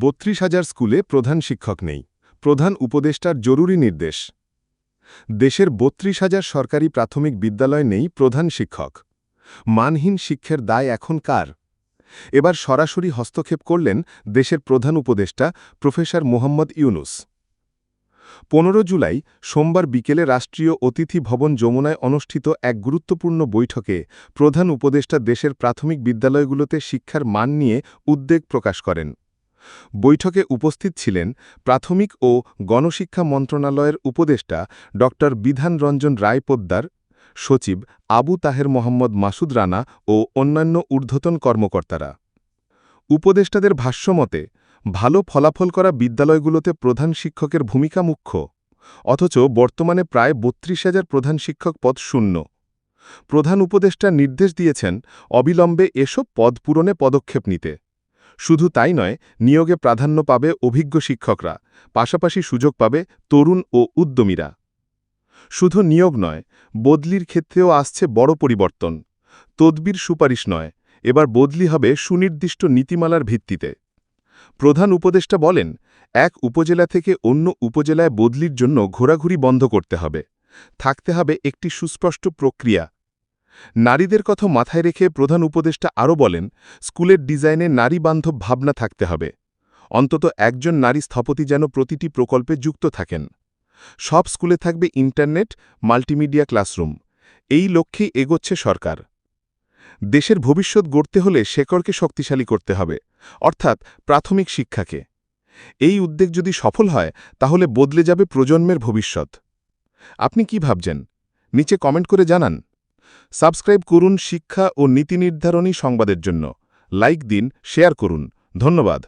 বত্রিশ হাজার স্কুলে প্রধান শিক্ষক নেই। প্রধান উপদেষ্টার জরুরি নির্দেশ। দেশের বত্রিশ হাজার সরকারি প্রাথমিক বিদ্যালয় নেই প্রধান শিক্ষক। মানহীন শিক্ষার দায় এখন কার? এবার সরাসরি হস্তক্ষেপ করলেন দেশের প্রধান উপদেষ্টা প্রফেসর মোহাম্মদ ইউনুস। পনেরো জুলাই, সোমবার বিকেলে রাষ্ট্রীয় অতিথি ভবন যমুনায় অনুষ্ঠিত এক গুরুত্বপূর্ণ বৈঠকে প্রধান উপদেষ্টা দেশের প্রাথমিক বিদ্যালয়গুলোতে শিক্ষার মান নিয়ে উদ্বেগ প্রকাশ করেন। বৈঠকে উপস্থিত ছিলেন প্রাথমিক ও গণশিক্ষা মন্ত্রণালয়ের উপদেষ্টা ড. বিধান রঞ্জন রায় পোদ্দার, সচিব আবু তাহের মোহাম্মদ মাসুদ রানা ও অন্যান্য ঊর্ধ্বতন কর্মকর্তারা। উপদেষ্টাদের ভাষ্যমতে, ভালো ফলাফল করা বিদ্যালয়গুলোতে প্রধান শিক্ষকের ভূমিকা মুখ্য, অথচ বর্তমানে প্রায় বত্রিশ হাজার প্রধান শিক্ষক পদ শূন্য। প্রধান উপদেষ্টা নির্দেশ দিয়েছেন অবিলম্বে এসব পদ পূরণে পদক্ষেপ নিতে। শুধু তাই নয়, নিয়োগে প্রাধান্য পাবে অভিজ্ঞ শিক্ষকরা, পাশাপাশি সুযোগ পাবে তরুণ ও উদ্যমীরা। শুধু নিয়োগ নয়, বদলির ক্ষেত্রেও আসছে বড় পরিবর্তন। তদবির সুপারিশ নয়, এবার বদলি হবে সুনির্দিষ্ট নীতিমালার ভিত্তিতে। প্রধান উপদেষ্টা বলেন, এক উপজেলা থেকে অন্য উপজেলায় বদলির জন্য ঘোরাঘুরি বন্ধ করতে হবে। থাকতে হবে একটি সুস্পষ্ট প্রক্রিয়া। নারীদের কথা মাথায় রেখে প্রধান উপদেষ্টা আরও বলেন, স্কুলের ডিজাইনে নারী বান্ধব ভাবনা থাকতে হবে। অন্তত একজন নারী স্থপতি যেন প্রতিটি প্রকল্পে যুক্ত থাকেন। সব স্কুলে থাকবে ইন্টারনেট, মাল্টিমিডিয়া ক্লাসরুম। এই লক্ষ্যেই এগোচ্ছে সরকার। দেশের ভবিষ্যৎ গড়তে হলে শেকড়কে শক্তিশালী করতে হবে, অর্থাৎ প্রাথমিক শিক্ষাকে। এই উদ্যোগ যদি সফল হয়, তাহলে বদলে যাবে প্রজন্মের ভবিষ্যৎ। আপনি কি ভাবছেন? নিচে কমেন্ট করে জানান। সাবস্ক্রাইব করুন শিক্ষা ও নীতি নির্ধারণী সংবাদের জন্য। লাইক দিন শেয়ার করুন। ধন্যবাদ।